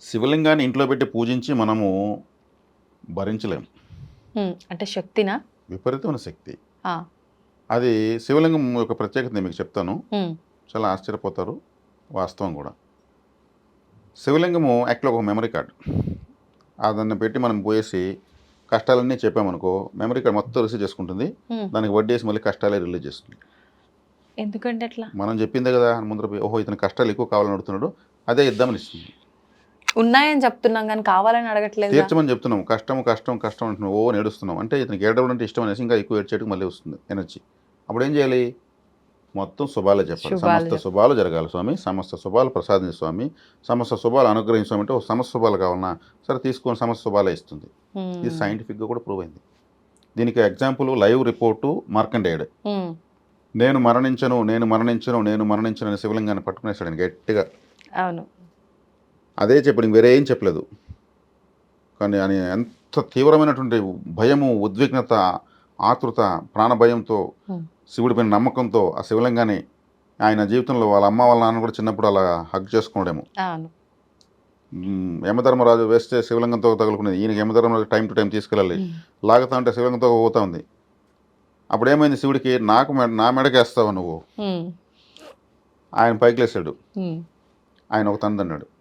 శివలింగాన్ని ఇంట్లో పెట్టి పూజించి మనము భరించలేం. అంటే శక్తినా? విపరీతమైన శక్తి. అది శివలింగం యొక్క ప్రత్యేకత నేను మీకు చెప్తాను. చాలా ఆశ్చర్యపోతారు వాస్తవం కూడా. శివలింగము యాక్చువల్ ఒక మెమరీ కార్డ్. దాన్ని పెట్టి మనం పోయేసి కష్టాలన్నీ చెప్పామనుకో మెమరీ కార్డ్ మొత్తం రిసీవ్ చేసుకుంటుంది. దానికి వడ్డీ మళ్ళీ కష్టాలే రిలీజ్ చేస్తుంది. ఎందుకంటే అట్లా? మనం చెప్పిందే కదా ముందర ఓహో ఇతను కష్టాలు ఎక్కువ కావాలని అడుగుతున్నాడు. అదే ఇద్దామని ఇస్తుంది. ఉన్నాయని చెప్తున్నాం కానీ కావాలని అడగట్లేదు తీర్చమని చెప్తున్నాం. కష్టం కష్టం కష్టం అంటున్నాం. ఓ నేడుస్తున్నాం. అంటే ఇతనికి ఏడవడం అంటే ఇష్టం అనేసి ఇంకా ఎక్కువ ఏడ్చేటికి మళ్ళీ వస్తుంది ఎనర్జీ. అప్పుడు ఏం చేయాలి? మొత్తం శుభాలే చెప్పాలి. సమస్త. శుభాలు జరగాలి స్వామి. సమస్త శుభాలు ప్రసాదించు స్వామి. సమస్త శుభాలు అనుగ్రహించు స్వామి అంటే ఓ సమస్త శుభాలు కావాలన్నా సరే తీసుకొని సమస్త శుభాలే ఇస్తుంది. ఇది సైంటిఫిక్గా కూడా ప్రూవ్ అయింది. దీనికి ఎగ్జాంపుల్ లైవ్ రిపోర్టు మార్కండేయుడు నేను మరణించను నేను మరణించను నేను మరణించను అని శివలింగాన్ని పట్టుకునేసాడు గట్టిగా. అవును. అదే చెప్పాడు వేరే ఏం చెప్పలేదు. కానీ ఆయన ఎంత తీవ్రమైనటువంటి భయము ఉద్విగ్నత ఆతృత ప్రాణభయంతో. శివుడిపైన నమ్మకంతో ఆ శివలింగాన్ని ఆయన జీవితంలో వాళ్ళ అమ్మ వాళ్ళ నాన్న కూడా చిన్నప్పుడు అలా హగ్ చేసుకోవడము యమధర్మరాజు వేస్తే శివలింగంతో తగులుకునేది. ఈయనకి యమధర్మరాజు టైం టు టైం తీసుకెళ్ళాలి. లాగుతా ఉంటే శివలింగంతో పోతా ఉంది. అప్పుడు ఏమైంది శివుడికి? నాకు నా మెడకేస్తావు నువ్వు? ఆయన పైకి లేసాడు ఆయన ఒక తండ్రి అన్నాడు.